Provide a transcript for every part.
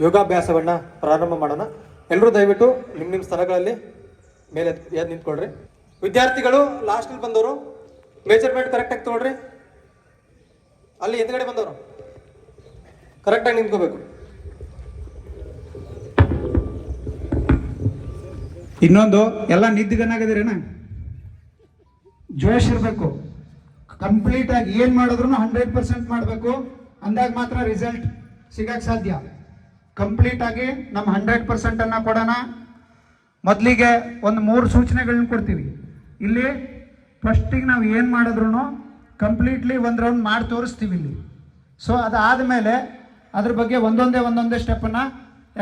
ಯೋಗಾಭ್ಯಾಸವನ್ನ ಪ್ರಾರಂಭ ಮಾಡೋಣ. ಎಲ್ಲರೂ ದಯವಿಟ್ಟು ನಿಮ್ಮ ನಿಮ್ಮ ಸ್ಥಳಗಳಲ್ಲಿ ಮೇಲೆ ಎದ್ದು ನಿಂತ್ಕೊಳ್ರಿ. ವಿದ್ಯಾರ್ಥಿಗಳು ಲಾಸ್ಟಲ್ಲಿ ಬಂದವರು ಮೆಜರ್ಮೆಂಟ್ ಕರೆಕ್ಟಾಗಿ ತೊಗೊಳ್ರಿ. ಅಲ್ಲಿ ಹಿಂದ್ಗಡೆ ಬಂದವರು ಕರೆಕ್ಟಾಗಿ ನಿಂತ್ಕೋಬೇಕು. ಇನ್ನೊಂದು, ಎಲ್ಲ ನಿದ್ದಿಗನಾಗದಿರೇನ ಜೋಶ್ ಇರಬೇಕು. ಕಂಪ್ಲೀಟ್ ಆಗಿ ಏನ್ ಮಾಡಿದ್ರು ಹಂಡ್ರೆಡ್ ಪರ್ಸೆಂಟ್ ಮಾಡಬೇಕು. ಅಂದಾಗ ಮಾತ್ರ ರಿಸಲ್ಟ್ ಸಿಗಕ್ಕೆ ಸಾಧ್ಯ. ಕಂಪ್ಲೀಟ್ ಆಗಿ ನಮ್ಮ ಹಂಡ್ರೆಡ್ ಪರ್ಸೆಂಟ್ ಅನ್ನ ಕೊಡೋಣ. ಮೊದಲಿಗೆ ಒಂದು ಮೂರು ಸೂಚನೆಗಳನ್ನ ಕೊಡ್ತೀವಿ. ಇಲ್ಲಿ ಫಸ್ಟಿಗೆ ನಾವು ಏನು ಮಾಡಿದ್ರು ಕಂಪ್ಲೀಟ್ಲಿ ಒಂದು ರೌಂಡ್ ಮಾಡಿ ತೋರಿಸ್ತೀವಿ ಇಲ್ಲಿ. ಸೊ ಅದಾದ ಮೇಲೆ ಅದ್ರ ಬಗ್ಗೆ ಒಂದೊಂದೇ ಒಂದೊಂದೇ ಸ್ಟೆಪ್ಪನ್ನು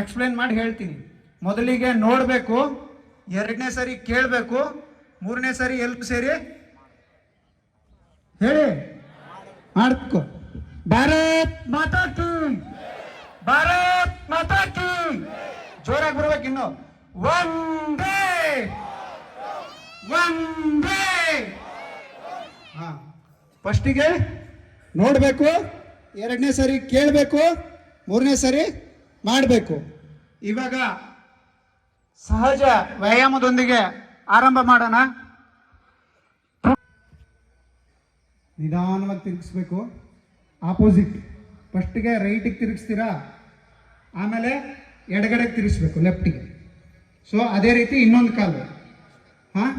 ಎಕ್ಸ್ಪ್ಲೈನ್ ಮಾಡಿ ಹೇಳ್ತೀನಿ. ಮೊದಲಿಗೆ ನೋಡಬೇಕು, ಎರಡನೇ ಸರಿ ಕೇಳಬೇಕು, ಮೂರನೇ ಸರಿ ಎಲ್ಪ್ ಸೇರಿ ಹೇಳಿ. ಮಾಡ್ಕೊ. ಭಾರತ್ ಮಾತಾ ಕಿ. ಭಾರತ್ ಜೋರಾಗಿ ಬರ್ಬೇಕು ಇನ್ನು. ಒಂದೇ. ಒಂದೇ. ಹಾ. ಫಸ್ಟಿಗೆ ನೋಡಬೇಕು, ಎರಡನೇ ಸರಿ ಕೇಳಬೇಕು, ಮೂರನೇ ಸರಿ ಮಾಡಬೇಕು. ಇವಾಗ ಸಹಜ ವ್ಯಾಯಾಮದೊಂದಿಗೆ ಆರಂಭ ಮಾಡೋಣ. ನಿಧಾನವಾಗಿ ತಿರುಗಿಸ್ಬೇಕು. ಆಪೋಸಿಟ್ ಫಸ್ಟಿಗೆ ರೈಟಿಗೆ ತಿರುಗಿಸ್ತೀರಾ? ಆಮೇಲೆ ಎಡಗಡೆಗೆ ತಿರುಗಿಸ್ಬೇಕು ಲೆಫ್ಟಿಗೆ ಸೊ ಅದೇ ರೀತಿ ಇನ್ನೊಂದು ಕಾಲು. ಹಾಂ?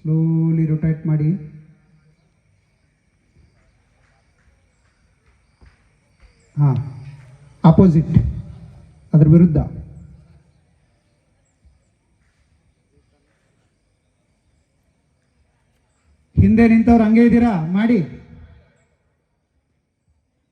ಸ್ಲೋಲಿ ರೊಟೇಟ್ ಮಾಡಿ. ಹಾಂ ಅಪೋಸಿಟ್ ಅದ್ರ ವಿರುದ್ಧ. ಹಿಂದೆ ನಿಂತವ್ರು ಹಂಗೆ ಇದ್ದೀರಾ? ಮಾಡಿ.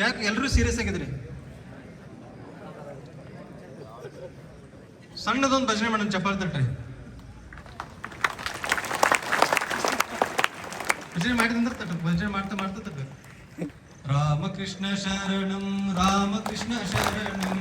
ಯಾಕೆ ಎಲ್ಲರೂ ಸೀರಿಯಸ್ ಆಗಿದ್ರಿ? ಸಣ್ಣದೊಂದು ಭಜನೆ ಮಾಡೋಣ, ಚಪ್ಪಾಳೆ ತಟ್ರಿ. ಭಜನೆ ಮಾಡಿದಂದ್ರೆ ತಟ್ಟ ಭಜನೆ ಮಾಡ್ತಾ ಮಾಡ್ತಾ ತಟ್ಟ ರಾಮಕೃಷ್ಣ ಶರಣಂ ರಾಮಕೃಷ್ಣ ಶರಣಂ.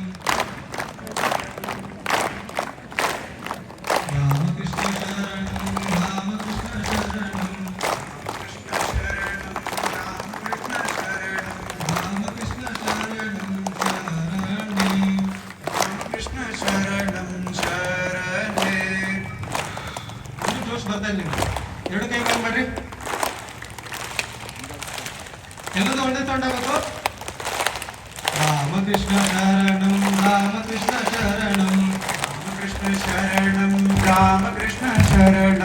ಜೋಶ್ ಬರ್ತಾ ಇಲ್ಲ ನಿಮ್ಗೆ. ಎರಡು ಕೈ ಮೇಲೆ ಮಾಡ್ರಿ ಎಲ್ಲದು ಒಂದೇ ತಗೊಂಡಾಗಬೇಕು ರಾಮಕೃಷ್ಣ ಶರಣಂ ರಾಮಕೃಷ್ಣ ಶರಣಂ ರಾಮಕೃಷ್ಣ ಶರಣಂ ರಾಮಕೃಷ್ಣ ಶರಣಂ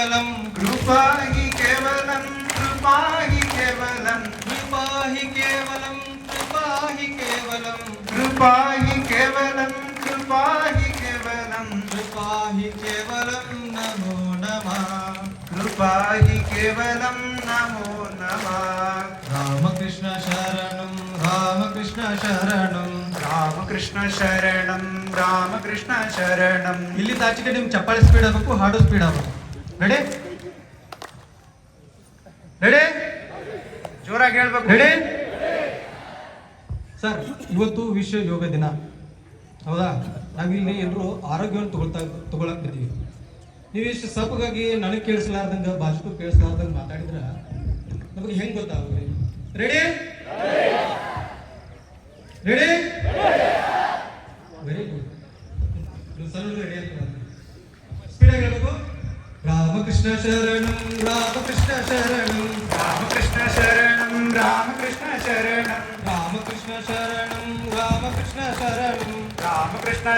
కేవలం కృపాహి కేవలం కృపాహి కేవలం కృపాహి కేవలం కృపాహి కేవలం కృపాహి కేవలం కృపాహి కేవలం కృపాహి కేవలం నమో నమ కృపాహి కేవలం నమో నమ రామకృష్ణ శరణం రామకృష్ణ శరణం. రామకృష్ణ శరణం రామకృష్ణ శరణం. ఇల్లు ದಾಚಿಗೆ ನಿಮ್ಗೆ ಚಪ್ಪಾಳೆ ಸ್ಪೀಡ್ ಆಗಬೇಕು ಹಾಡು ಸ್ಪೀಡ್ ಆಗಬೇಕು ರೆಡಿ? ರೆಡಿ? ಜೋರಾಗಿ ಹೇಳ್ಬೇಕು. ರೆಡಿ? ಸರ್ ಇವತ್ತು ವಿಶ್ವ ಯೋಗ ದಿನ. ಹೌದಾ? ನಾವಿಲ್ಲಿ ಎಲ್ಲರೂ ಆರೋಗ್ಯವನ್ನು ತಗೊಳ್ತಾ ತಗೊಳಕ್ ಬಿದ್ದೀವಿ. ನೀವು ಇಷ್ಟು ಸಪ್ಪಗಾಗಿ ನನಗೆ ಕೇಳಿಸ್ಲಾರ್ದಂಗ ಬಾಜುಕು ಕೇಳಿಸ್ಲಾರ್ದಂಗ ಮಾತಾಡಿದ್ರೆ ನಮಗೆ ಹೆಂಗ್ ಗೊತ್ತಾಗುತ್ತೆ ready? Ready? Very good sir ready Ramakrishna ಶರಣಂ ರಾಮಕೃಷ್ಣ ಶರಣಂ ರಾಮಕೃಷ್ಣ ಶರಣಂ ರಾಮಕೃಷ್ಣ ಶರಣಂ ರಾಮಕೃಷ್ಣ ಶರಣಂ ರಾಮಕೃಷ್ಣ ಶರಣಂ, ರಾಮಕೃಷ್ಣ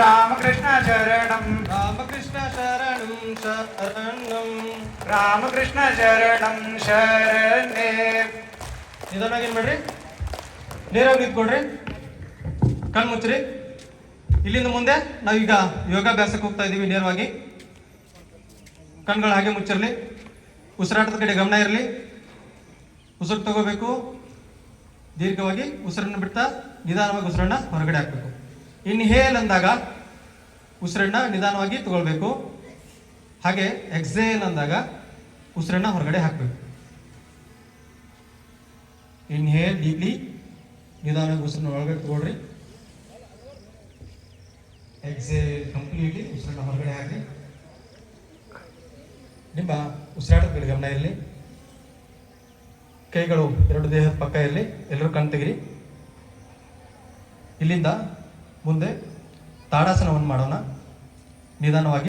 ರಾಮಕೃಷ್ಣ ಶರಣಂ ರಾಮಕೃಷ್ಣ ಶರಣಂ ರಾಮಕೃಷ್ಣ ಶರಣಂ ಶರಣಂ, ರಾಮಕೃಷ್ಣ ಶರಣಂ ನಿಧಾನವಾಗಿ ಏನು ಮಾಡ್ರಿ? ನೇರವಾಗಿ ನಿಂತ್ಕೊಡ್ರಿ ಕಣ್ಣು ಮುಚ್ಚ್ರಿ. ಇಲ್ಲಿಂದ ಮುಂದೆ ನಾವೀಗ ಯೋಗಾಭ್ಯಾಸಕ್ಕೆ ಹೋಗ್ತಾ ಇದ್ದೀವಿ ನೇರವಾಗಿ. ಕಣ್ಗಳು ಹಾಗೆ ಮುಚ್ಚಿರಲಿ, ಉಸಿರಾಟದ ಕಡೆ ಗಮನ ಇರಲಿ. ಉಸಿರು ತಗೋಬೇಕು. ದೀರ್ಘವಾಗಿ ಉಸಿರನ್ನು ಬಿಡ್ತಾ ನಿಧಾನವಾಗಿ ಉಸಿರನ್ನ ಹೊರಗಡೆ ಹಾಕಬೇಕು. ಇನ್ಹೇಲ್ ಅಂದಾಗ ಉಸಿರನ್ನ ನಿಧಾನವಾಗಿ ತಗೊಳ್ಬೇಕು. ಹಾಗೆ ಎಕ್ಸೇಲ್ ಅಂದಾಗ ಉಸಿರನ್ನ ಹೊರಗಡೆ ಹಾಕಬೇಕು. ಇನ್ಹೇಲ್ ಡೀಪ್ಲಿ ನಿಧಾನವಾಗಿ ಉಸಿರನ್ನ ಒಳಗಡೆ ತಗೊಳ್ರಿ. ಎಕ್ಸೇಲ್ ಕಂಪ್ಲೀಟ್ಲಿ ಉಸಿರನ್ನ ಹೊರಗಡೆ ಹಾಕಿ ನಿಮ್ಮ ಉಸಿರಾಟದ ಗಮನ ಇರಲಿ ಕೈಗಳು ಎರಡು ದೇಹದ ಪಕ್ಕ ಇರಲಿ ಎಲ್ಲರೂ ಕಣ್ ತೆಗಿರಿ. ಇಲ್ಲಿಂದ ಮುಂದೆ ತಾಡಾಸನವನ್ನು ಮಾಡೋಣ. ನಿಧಾನವಾಗಿ.